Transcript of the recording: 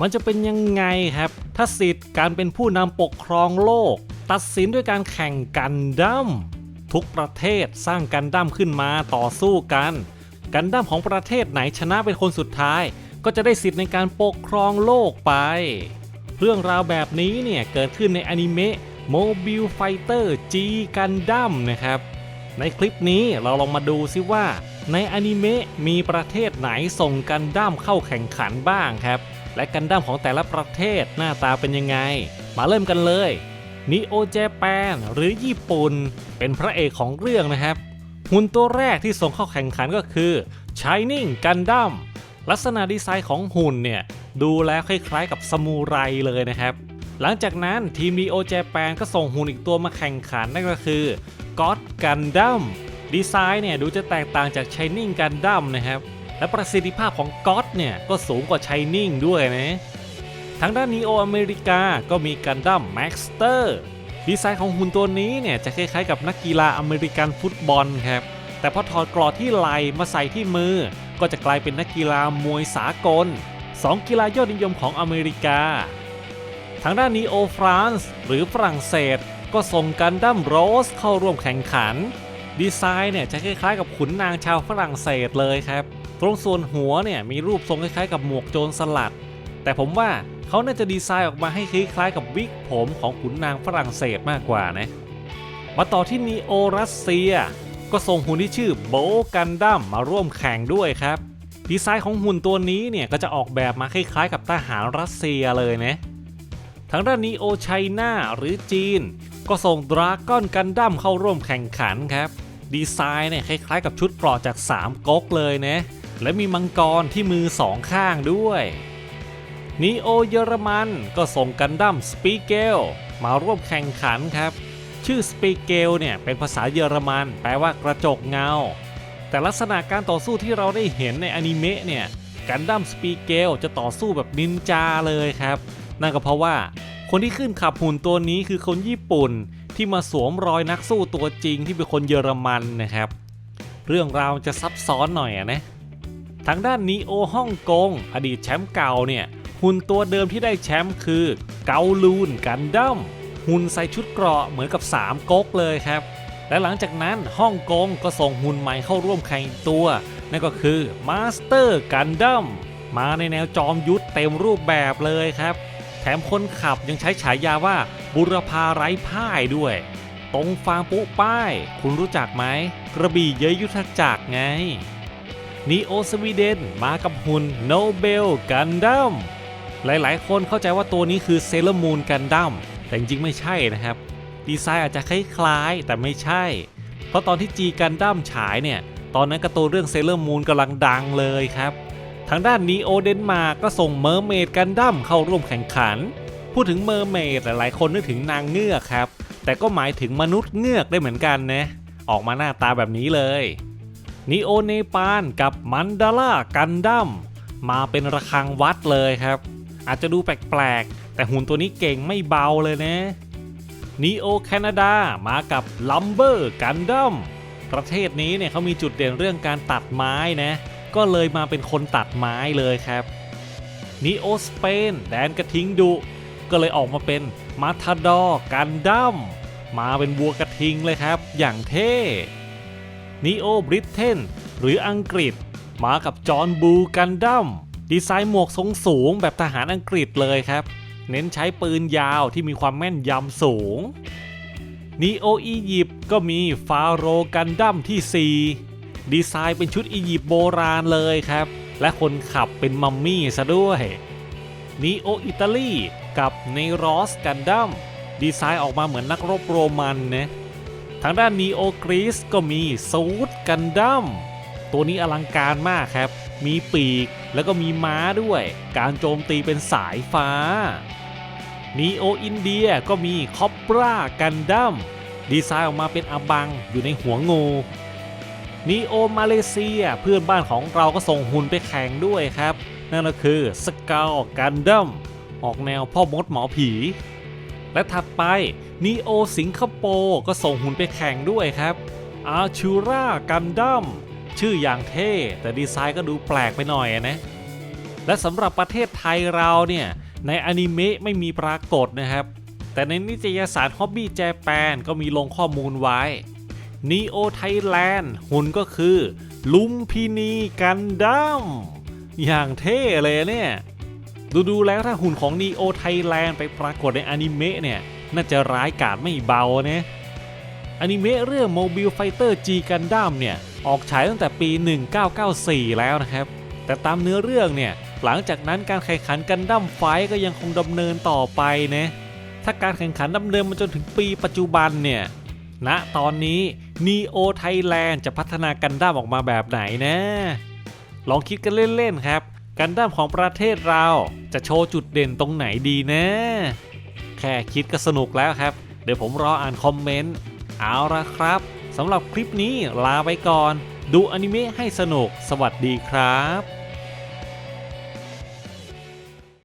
มันจะเป็นยังไงครับ ถ้าสิทธิ์การเป็นผู้นำปกครองโลก ตัดสินด้วยการแข่งกันดั้มทุกประเทศสร้างกันดั้มขึ้นมาต่อสู้กัน กันดั้มของประเทศไหนชนะเป็นคนสุดท้าย ก็จะได้สิทธิ์ในการปกครองโลกไป เรื่องราวแบบนี้เนี่ยเกิดขึ้นในอนิเมะ Mobile Fighter G Gundam นะครับ ในคลิปนี้เราลองมาดูซิว่า ในอนิเมะมีประเทศไหนส่งกันดั้มเข้าแข่งขันบ้างครับ และกันดั้มของแต่ละประเทศหน้าตาเป็นยังไง มาเริ่มกันเลยนิโอเจแปนหรือญี่ปุ่น เป็นพระเอกของเรื่องนะครับหุ่นตัวแรกที่ส่งเข้าแข่งขันก็คือ Shining Gundam ลักษณะดีไซน์ของหุ่นเนี่ย ดูแล้วคล้ายๆกับซามูไรเลยนะครับ หลังจากนั้นทีม Neo Japan ก็ส่งหุ่นอีกตัวมาแข่งขันนั่นก็คือ God Gundam ดีไซน์เนี่ย ดูจะแตกต่างจาก Shining Gundam นะครับ และประสิทธิภาพของ God เนี่ย ก็สูงกว่า Shining ด้วยนะทางด้าน Neo ออเมริกาก็มี Gundam Maxter ดีไซน์ของหุ่นตัวนี้เนี่ย จะคล้ายๆกับนักกีฬาอเมริกันฟุตบอลครับ แต่พอถอดกรอที่ไหลมาใส่ที่มือ ก็จะกลายเป็นนักกีฬามวยสากล 2 กีฬายอดนิยมของอเมริกา ทางด้านนีโอฟรานซ์หรือฝรั่งเศส ก็ส่งกันดั้มโรสเข้าร่วมแข่งขัน ดีไซน์เนี่ยจะคล้ายๆกับขุนนางชาวฝรั่งเศสเลยครับ รงส่วนหัวเนี่ยมีรูปทรงคล้ายๆกับหมวกโจรสลัด แต่ผมว่าเขาน่าจะดีไซน์ออกมาให้คล้ายๆกับวิกผมของขุนนางฝรั่งเศสมากกว่านะ มาต่อที่นีโอรัสเซีย ก็ส่งหุ่นที่ชื่อโบกันดั้มมาร่วมแข่งด้วยครับ ดีไซน์ของหุ่นตัวนี้เนี่ยก็จะออกแบบมาคล้ายๆกับทหารรัสเซียเลยนะ ทางด้านนีโอไชน่าหรือจีน ก็ส่งดราก้อนกันดั้มเข้าร่วมแข่งขันครับ ดีไซน์เนี่ยคล้ายๆกับชุดเกราะจาก3ก๊กเลยนะ และมีมังกรที่มือสองข้างด้วยนีโอเยอรมันก็ส่งกันดั้มสปีเกลมาร่วมแข่งขันครับ ชื่อสปีเกลเนี่ยเป็นภาษาเยอรมัน แปลว่ากระจกเงา แต่ลักษณะการต่อสู้ที่เราได้เห็นในอนิเมะเนี่ยกันดั้มสปีเกลจะต่อสู้แบบนินจาเลยครับ นั่นก็เพราะว่าคนที่ขึ้นขับหุ่นตัวนี้คือคนญี่ปุ่นที่มาสวมรอยนักสู้ตัวจริงที่เป็นคนเยอรมันนะครับ เรื่องราวจะซับซ้อนหน่อยอะนะ ทางด้านนีโอฮ่องกง อดีตแชมป์เก่าเนี่ยหุ่นตัวเดิมที่ได้แชมป์คือเกาลูนกันดั้มหุ่นใส่ชุดเกราะเหมือนกับ 3ก๊กเลยครับ และหลังจากนั้นฮ่องกงก็ส่งหุ่นใหม่เข้าร่วมแข่งตัว นั่นก็คือมาสเตอร์กันดั้มมาในแนวจอมยุทธเต็มรูปแบบเลยครับ แถมคนขับยังใช้ฉายาว่าบุรพาไร้พ่ายด้วย ตรงฟางปุป้าย คุณรู้จักไหม กระบี่เยยยุทธจักรไง นีโอสวีเดนมากับหุ่นโนเบลกันดั้มหลายๆ คนเข้าใจว่าตัวนี้คือเซเลมูนกันดั้มแต่จริงๆไม่ใช่นะครับ ดีไซน์อาจจะคล้ายๆแต่ไม่ใช่ เพราะตอนที่จีกันดั้มฉายเนี่ย ตอนนั้นการ์ตูนเรื่องเซเลอร์มูนกำลังดังเลยครับ ทางด้านนีโอเดนมากก็ส่งเมอร์เมดกันดั้มเข้าร่วมแข่งขัน พูดถึงเมอร์เมดหลายๆ คนนึกถึงนางเงือกครับ แต่ก็หมายถึงมนุษย์เงือกได้เหมือนกันนะ ออกมาหน้าตาแบบนี้เลย นีโอเนปาลกับมันดาร่ากันดั้มมาเป็นระฆังวัดเลยครับ อาจจะดูแปลกๆ แต่หุ่นตัวนี้เก่งไม่เบาเลยนะนีโอแคนาดามากับลัมเบอร์กันดั้มประเทศนี้เนี่ยเขามีจุดเด่นเรื่องการตัดไม้นะ ก็เลยมาเป็นคนตัดไม้เลยครับนีโอสเปนแดนกระทิงดุ ก็เลยออกมาเป็นมาทาดอกันดั้มมาเป็นวัวกระทิงเลยครับ อย่างเท่ นีโอบริเทนหรืออังกฤษ มากับจอห์นบูกันดั้มดีไซน์หมวกทรงสูงแบบทหารอังกฤษเลยครับ เน้นใช้ปืนยาวที่มีความแม่นยำสูงนีโออียิปต์ก็มีฟาโรกันดั้มที่ 4 ดีไซน์เป็นชุดอียิปต์โบราณเลยครับ และคนขับเป็นมัมมี่ซะด้วยนีโออิตาลีกับเนรอสกันดั้มดีไซน์ออกมาเหมือนนักรบโรมันนะ ทางด้านนีโอกรีซก็มีซูดกันดั้มตัวนี้อลังการมากครับ มีปีกแล้วก็มีม้าด้วย การโจมตีเป็นสายฟ้านีโออินเดียก็มีคอปรากันดั้มดีไซน์ออกมาเป็นอบังอยู่ในหัวงูนีโอมาเลเซียเพื่อนบ้านของเราก็ส่งหุ่นไปแข่งด้วยครับ นั่นก็คือสกาลกันดั้มออกแนวพ่อมดหมอผี และถัดไปนีโอสิงคโปร์ก็ส่งหุ่นไปแข่งด้วยครับอาชูรากันดั้มชื่ออย่างเท่ แต่ดีไซน์ก็ดูแปลกไปหน่อยนะ และสำหรับประเทศไทยเราเนี่ย ในอนิเมะไม่มีปรากฏนะครับ แต่ในนิตยสาร Hobby Japan ก็มีลงข้อมูลไว้ Neo Thailand หุ่นก็คือ ลุมพินีกันดั้มอย่างเท่เลยเนี่ย ดูดูๆแล้วถ้าหุ่นของ Neo Thailand ไปปรากฏในอนิเมะเนี่ย น่าจะร้ายกาจไม่เบานะอนิเมะเรื่อง Mobile Fighter G Gundam เนี่ย ออกฉายตั้งแต่ปี 1994 แล้วนะครับ แต่ตามเนื้อเรื่องเนี่ย หลังจากนั้นการแข่งขันกันดั้มไฟก็ยังคงดำเนินต่อไปนะถ้าการแข่งขันดำเนินมาจนถึงปีปัจจุบันเนี่ยณตอนนี้ Neo Thailand จะพัฒนากันดั้มออกมาแบบไหนนะ ลองคิดกันเล่น ๆ ครับ กันดั้มของประเทศเราจะโชว์จุดเด่นตรงไหนดีนะ แค่คิดก็สนุกแล้วครับ เดี๋ยวผมรออ่านคอมเมนต์ เอาละครับสำหรับคลิปนี้ลาไปก่อน ดูอนิเมะให้สนุก สวัสดีครับ